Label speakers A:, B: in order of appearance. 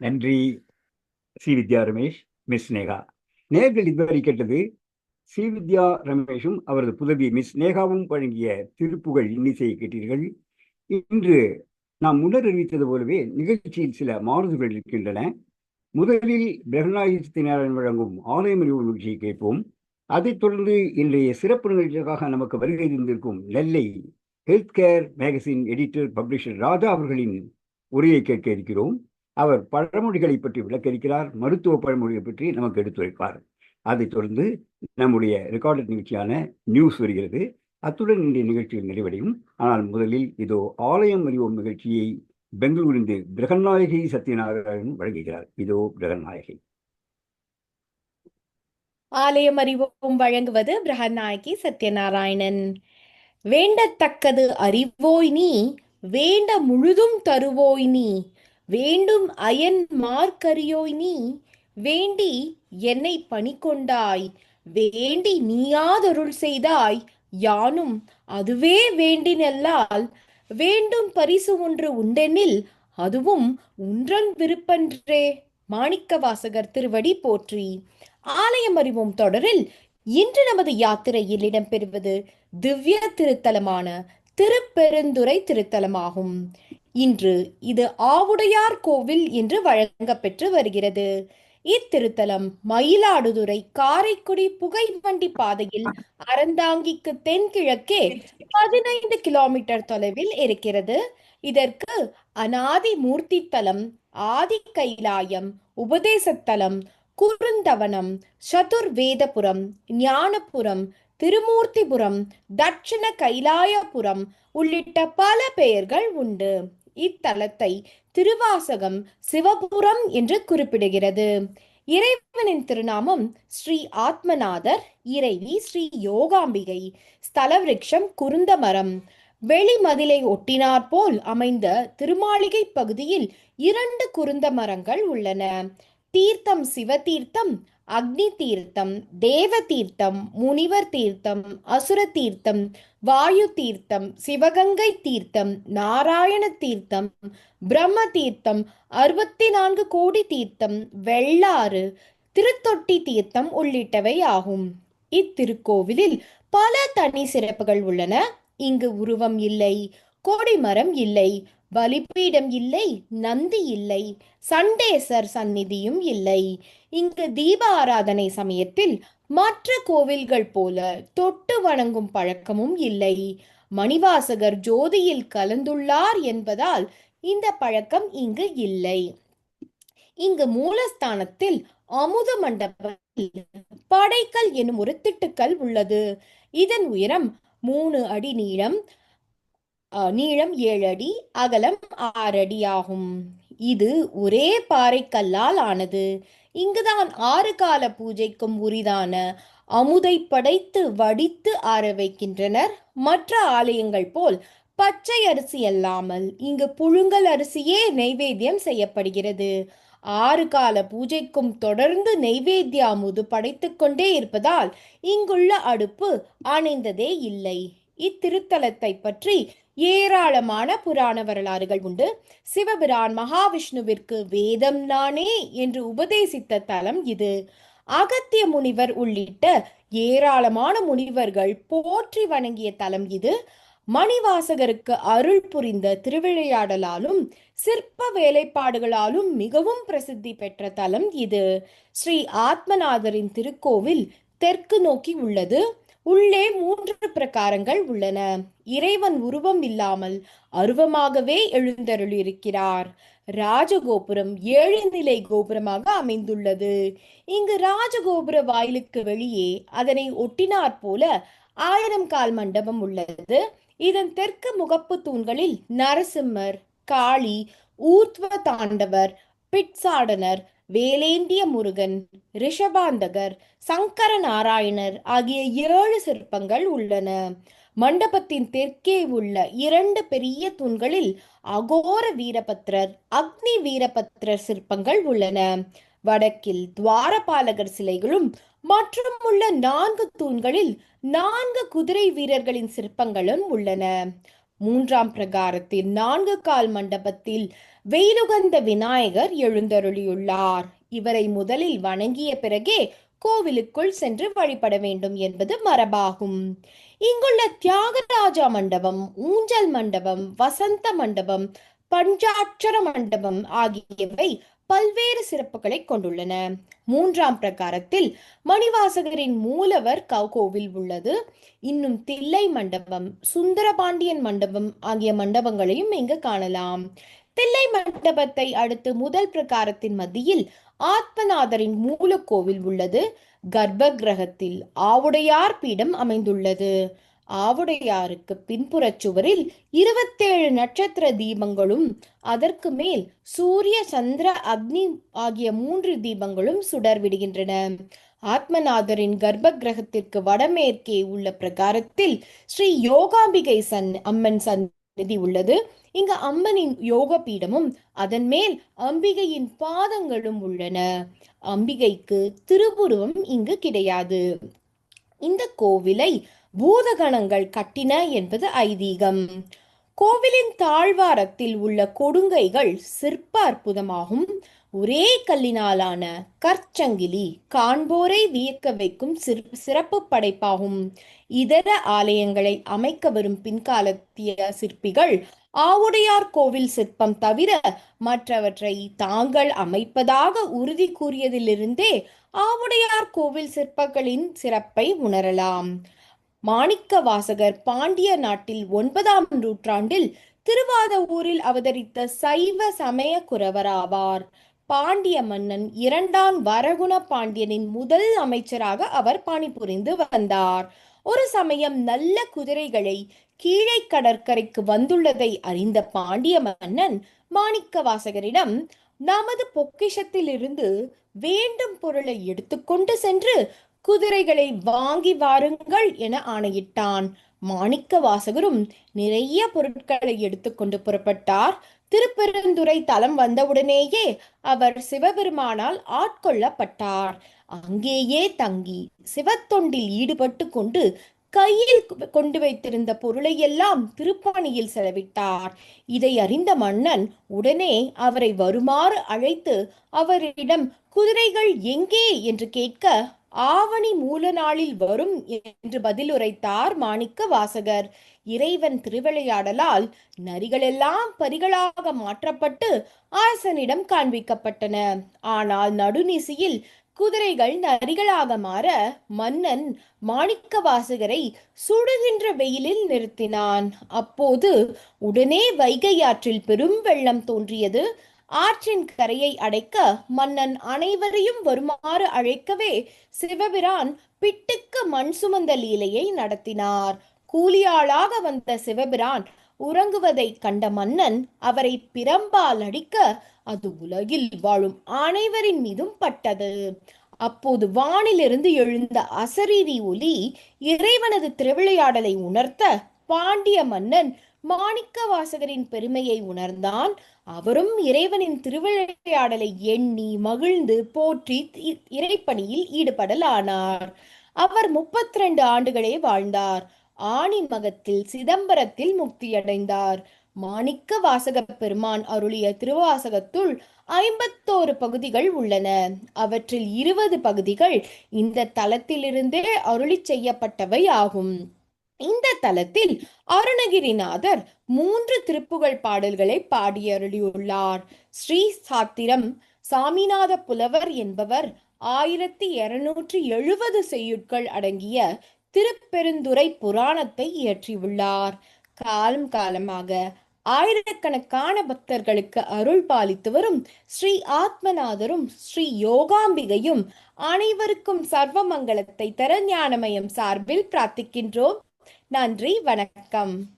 A: நன்றி C. Vidya Ramesh miss Neha நேர்கள் இதுவரை கேட்டது சி. வித்யா ரமேஷும் அவரது புதவி மிஸ் நேகாவும் வழங்கிய திருப்புகழ் இன்னிசையை கேட்டீர்கள். இன்று நாம் முன்னர் அறிவித்தது போலவே நிகழ்ச்சியில் சில மாறுதல்கள் இருக்கின்றன. முதலில் பிரகநாயகத்தினாரன் வழங்கும் ஆலயம் அறிவு நிகழ்ச்சியை கேட்போம். அதைத் தொடர்ந்து இன்றைய சிறப்பு நிகழ்ச்சிக்காக நமக்கு வருகை இருந்திருக்கும் Nellai health care magazine editor publisher Raja அவர்களின் உரையை கேட்க இருக்கிறோம். அவர் பழமொழிகளை பற்றி விளக்கரிக்கிறார் மருத்துவ பழமொழியை பற்றி நமக்கு எடுத்துரைப்பார் அதைத் தொடர்ந்து நம்முடைய ரெக்கார்டட் நிகழ்ச்சியான நியூஸ் வருகிறது. அத்துடன் இன்றைய நிகழ்ச்சியில் நிறைவடையும். ஆனால் முதலில் இதோ ஆலயம் அறிவோம் நிகழ்ச்சியை பெங்களூரிந்து பிரகநாயகி சத்யநாராயணன் வழங்குகிறார். இதோ பிரகநாயகி
B: ஆலயம் அறிவோம் வழங்குவது பிரகநாயகி சத்யநாராயணன். வேண்டத்தக்கது அறிவோய் நீ வேண்ட முழுதும் தருவோய் நீ வேண்டும் அயன் மார்க்கரியோய் நீ வேண்டி என்னை பணிகொண்டாய் வேண்டி நீயாதருள் செய்தாய். யானும் அதுவே வேண்டினல்லால் வேண்டும் பரிசு ஒன்று உண்டெனில் அதுவும் உன்றன் விருப்பன்றே. மாணிக்க வாசகர் திருவடி போற்றி. ஆலயம் அறிவோம் தொடரில் இன்று நமது யாத்திரையில் இடம்பெறுவது திவ்ய திருத்தலமான திருப்பெருந்துறை திருத்தலமாகும். இன்று இது ஆவுடையார் கோவில் என்று வழங்கப்பெற்று வருகிறது. இத்திருத்தலம் மயிலாடுதுறை காரைக்குடி புகைவண்டி பாதையில் அறந்தாங்கிக்கு தென்கிழக்கே பதினைந்து கிலோமீட்டர் தொலைவில் இருக்கிறது. இதற்கு அனாதி மூர்த்தி தலம் ஆதி கைலாயம் உபதேசத்தலம் குறுந்தவனம் சதுர்வேதபுரம் ஞானபுரம் திருமூர்த்திபுரம் தட்சிண கைலாயபுரம் உள்ளிட்ட பல பெயர்கள் உண்டு. இத்தலத்தை திருவாசகம் சிவபுரம் என்று குறிப்பிடுகிறது. இறைவனின் திருநாமம் ஸ்ரீ ஆத்மநாதர் இறைவி ஸ்ரீ யோகாம்பிகை ஸ்தலவிருஷம் குருந்தமரம். வெளிமதிலை ஒட்டினார் போல் அமைந்த திருமாளிகை பகுதியில் இரண்டு குருந்த மரங்கள் உள்ளன. தீர்த்தம் சிவதீர்த்தம் அக்னி தீர்த்தம் தேவ தீர்த்தம் முனிவர் தீர்த்தம் அசுர தீர்த்தம் வாயு தீர்த்தம் சிவகங்கை தீர்த்தம் நாராயண தீர்த்தம் பிரம்ம தீர்த்தம் அறுபத்தி நான்கு கோடி தீர்த்தம் வெள்ளாறு திருத்தொட்டி தீர்த்தம் உள்ளிட்டவை ஆகும். இத்திருக்கோவிலில் பல தனி சிறப்புகள் உள்ளன. இங்கு உருவம் இல்லை கொடிமரம் இல்லை பலிப்பீடம் இல்லை நந்தி இல்லை சண்டேசர் சந்நிதியும் இல்லை. இங்கு தீப ஆராதனை சமயத்தில் மற்ற கோவில்கள் போல தொட்டு வணங்கும் பழக்கமும் இல்லை. மணிவாசகர் ஜோதியில் கலந்துள்ளார் என்பதால் இந்த பழக்கம் இங்கு இல்லை. இங்கு மூலஸ்தானத்தில் அமுத மண்டபத்தில் படைக்கல் எனும் ஒரு திட்டுக்கல் உள்ளது. இதன் உயரம் மூணு அடி நீளம் நீளம் ஏழு அடி அகலம் ஆறு அடி ஆகும் இது ஒரே பாறைக்கல்லால் ஆனது. இங்குதான் ஆறு கால பூஜைக்கும் உரிதான அமுதை படைத்து வடித்து ஆற வைக்கின்றனர். மற்ற ஆலயங்கள் போல் பச்சை அரிசி அல்லாமல் இங்கு புழுங்கல் அரிசியே நைவேத்தியம் செய்யப்படுகிறது. ஆறு கால பூஜைக்கும் தொடர்ந்து நைவேத்திய அமுது படைத்து கொண்டே இருப்பதால் இங்குள்ள அடுப்பு அணைந்ததே இல்லை. இத்திருத்தலத்தை பற்றி ஏராளமான புராண வரலாறுகள் உண்டு. சிவபிரான் மகாவிஷ்ணுவிற்கு வேதம் நானே என்று உபதேசித்த தலம் இது. அகத்திய முனிவர் உள்ளிட்ட ஏராளமான முனிவர்கள் போற்றி வணங்கிய தலம் இது. மணிவாசகருக்கு அருள் புரிந்த திருவிளையாடலாலும் சிற்ப வேலைப்பாடுகளாலும் மிகவும் பிரசித்தி பெற்ற தலம் இது. ஸ்ரீ ஆத்மநாதரின் திருக்கோவில் தெற்கு நோக்கி உள்ளது. உள்ளே மூன்று பிரகாரங்கள் உள்ளன. இறைவன் உருவம் இல்லாமல் அருவமாகவே எழுந்தருளியிருக்கிறார். ராஜகோபுரம் ஏழு நிலை கோபுரமாக அமைந்துள்ளது. இங்கு ராஜகோபுர வாயிலுக்கு வெளியே அதனை ஒட்டினாற் போல ஆயிரம் கால் மண்டபம் உள்ளது. இதன் தெற்கு முகப்பு தூண்களில் நரசிம்மர் காளி ஊர்த்வ தாண்டவர் பிட்சாடனர் வேலேந்திய முருகன் ரிஷபாந்தகர் சங்கர நாராயணர் ஆகிய ஏழு சிற்பங்கள் உள்ளன. மண்டபத்தின் தெற்கே உள்ள இரண்டு பெரிய தூண்களில் அகோர வீரபத்ரர் அக்னி வீரபத்ரர் சிற்பங்கள் உள்ளன. வடக்கில் துவாரபாலகர் சிலைகளும் மற்றும் உள்ள நான்கு தூண்களில் நான்கு குதிரை வீரர்களின் சிற்பங்களும் உள்ளன. மூன்றாம் பிரகாரத்தில் நான்கு கால் மண்டபத்தில் வெயிலுகந்த விநாயகர் எழுந்தருளியுள்ளார். இவரை முதலில் வணங்கிய பிறகே கோவிலுக்குள் சென்று வழிபட வேண்டும் என்பது மரபாகும். இங்குள்ள தியாகராஜா மண்டபம் ஊஞ்சல் மண்டபம் வசந்த மண்டபம் பஞ்சாட்சர மண்டபம் ஆகியவை பல்வேறு சிறப்புகளை கொண்டுள்ளன. மூன்றாம் பிரகாரத்தில் மணிவாசகரின் மூலவர் கோவில் உள்ளது. இன்னும் தில்லை மண்டபம் சுந்தரபாண்டியன் மண்டபம் ஆகிய மண்டபங்களையும் இங்கு காணலாம். தில்லை மண்டபத்தை அடுத்து முதல் பிரகாரத்தின் மத்தியில் ஆத்மநாதரின் மூலக்கோவில் உள்ளது. கர்ப்ப கிரகத்தில் ஆவுடையார் பீடம் அமைந்துள்ளது. ஆவுடையாருக்கு பின்புறச் சுவரில் இருபத்தேழு நட்சத்திர தீபங்களும் அதற்கு மேல் சூரிய சந்திர அக்னி ஆகிய மூன்று தீபங்களும் சுடர் விடுகின்றன. ஆத்மநாதரின் கர்ப்ப கிரகத்திற்கு வடமேற்கே உள்ள பிரகாரத்தில் ஸ்ரீ யோகாம்பிகை சன் அம்மன் சன் எழுதி உள்ளது. இங்கு அம்மனின் யோக பீடமும் அதன் மேல் அம்பிகையின் பாதங்களும் உள்ளன. அம்பிகைக்கு திருபுருவம் இங்கு கிடையாது. இந்த கோவிலை பூதகணங்கள் கட்டின என்பது ஐதீகம். கோவிலின் தாழ்வாரத்தில் உள்ள கொடுங்கைகள் சிற்ப அற்புதமாகும் ஒரே கல்லினாலான கற்சங்கிலி காண்போரை வியக்க வைக்கும் சிற்- சிறப்பு படைப்பாகும். இதர ஆலயங்களை அமைக்க வரும் பின்காலத்திய சிற்பிகள் ஆவுடையார் கோவில் சிற்பம் தவிர மற்றவற்றை தாங்கள் அமைப்பதாக உறுதி கூறியதிலிருந்தே ஆவுடையார் கோவில் சிற்பங்களின் சிறப்பை உணரலாம். மாணிக்க வாசகர் பாண்டிய நாட்டில் ஒன்பதாம் நூற்றாண்டில் திருவாதவூரில் அவதரித்த சைவ சமய குரவராவார். பாண்டிய மன்னன் இரண்டாம் வரகுண பாண்டியனின் முதல் அமைச்சராக அவர் பணிபுரிந்து வந்தார். ஒரு சமயம் நல்ல குதிரைகளை கீழே கடற்கரைக்கு வந்துள்ளதை அறிந்த பாண்டிய மன்னன் மாணிக்க வாசகரிடம் நமது பொக்கிஷத்திலிருந்து வேண்டும் பொருளை எடுத்துக்கொண்டு சென்று குதிரைகளை வாங்கி வாருங்கள் என ஆணையிட்டான். மாணிக்க வாசகரும் நிறைய பொருட்களை எடுத்துக்கொண்டு புறப்பட்டார். திருப்பெருந்துறை தலம் வந்தவுடனேயே அவர் சிவபெருமானால் ஆட்கொள்ளப்பட்டார். அங்கேயே தங்கி சிவத்தொண்டில் ஈடுபட்டு கொண்டு கையில் கொண்டு வைத்திருந்த பொருளை எல்லாம் திருப்பாணியில் செலவிட்டார். இதை அறிந்த மன்னன் உடனே அவரை வருமாறு அழைத்து அவரிடம் குதிரைகள் எங்கே? என்று கேட்க ஆவணி மூல நாளில் வரும் என்று பதிலுரைத்தார் மாணிக்க வாசகர். இறைவன் திருவிளையாடலால் நரிகளெல்லாம் பரிகளாக மாற்றப்பட்டு அரசனிடம் காண்பிக்கப்பட்டன. ஆனால் நடுநிசியில் குதிரைகள் நரிகளாக மாற மன்னன் மாணிக்க வாசகரை சுடுகின்ற வெயிலில் நிறுத்தினான். அப்போது உடனே வைகை ஆற்றில் பெரும் வெள்ளம் தோன்றியது. ஆற்றின் கரையை அடைக்க மன்னன் அனைவரையும் வருமாறு அழைக்கவே சிவபிரான் பிட்டுக்கு மண் சுமந்த லீலையை நடத்தினார். கூலியாளாக வந்த சிவபிரான் உறங்குவதைக் கண்ட மன்னன் அவரை பிரம்பால் அடிக்க அது உலகில் வாழும் அனைவரின் மீதும் பட்டது. அப்போது வானிலிருந்து எழுந்த அசரீரி ஒலி இறைவனது திருவிளையாடலை உணர்த்த பாண்டிய மன்னன் மாணிக்க வாசகரின் பெருமையை உணர்ந்தான். அவரும் இறைவனின் திருவிளையாடலை எண்ணி மகிழ்ந்து போற்றி இ- இறைப்பணியில் ஈடுபடலானார். அவர் முப்பத்தி ரெண்டு ஆண்டுகளே வாழ்ந்தார். ஆணி மகத்தில் சிதம்பரத்தில் முக்தியடைந்தார். மாணிக்க வாசக பெருமான் அருளிய திருவாசகத்துள் ஐம்பத்தோரு பகுதிகள் உள்ளன. அவற்றில் இருபது பகுதிகள் இந்த தலத்திலிருந்தே அருளிச் செய்யப்பட்டவை ஆகும். இந்த தலத்தில் அருணகிரிநாதர் மூன்று திருப்புகழ் பாடல்களை பாடியருளியுள்ளார். ஸ்ரீ சாத்திரம் சாமிநாத புலவர் என்பவர் ஆயிரத்தி இருநூற்றி எழுபது செய்யுட்கள் அடங்கிய திருப்பெருந்துறை புராணத்தை இயற்றியுள்ளார். காலம் காலமாக ஆயிரக்கணக்கான பக்தர்களுக்கு அருள் பாலித்து வரும் ஸ்ரீ ஆத்மநாதரும் ஸ்ரீ யோகாம்பிகையும் அனைவருக்கும் சர்வமங்கலத்தை தர ஞானமயம் சார்பில் பிரார்த்திக்கின்றோம். நன்றி வணக்கம்.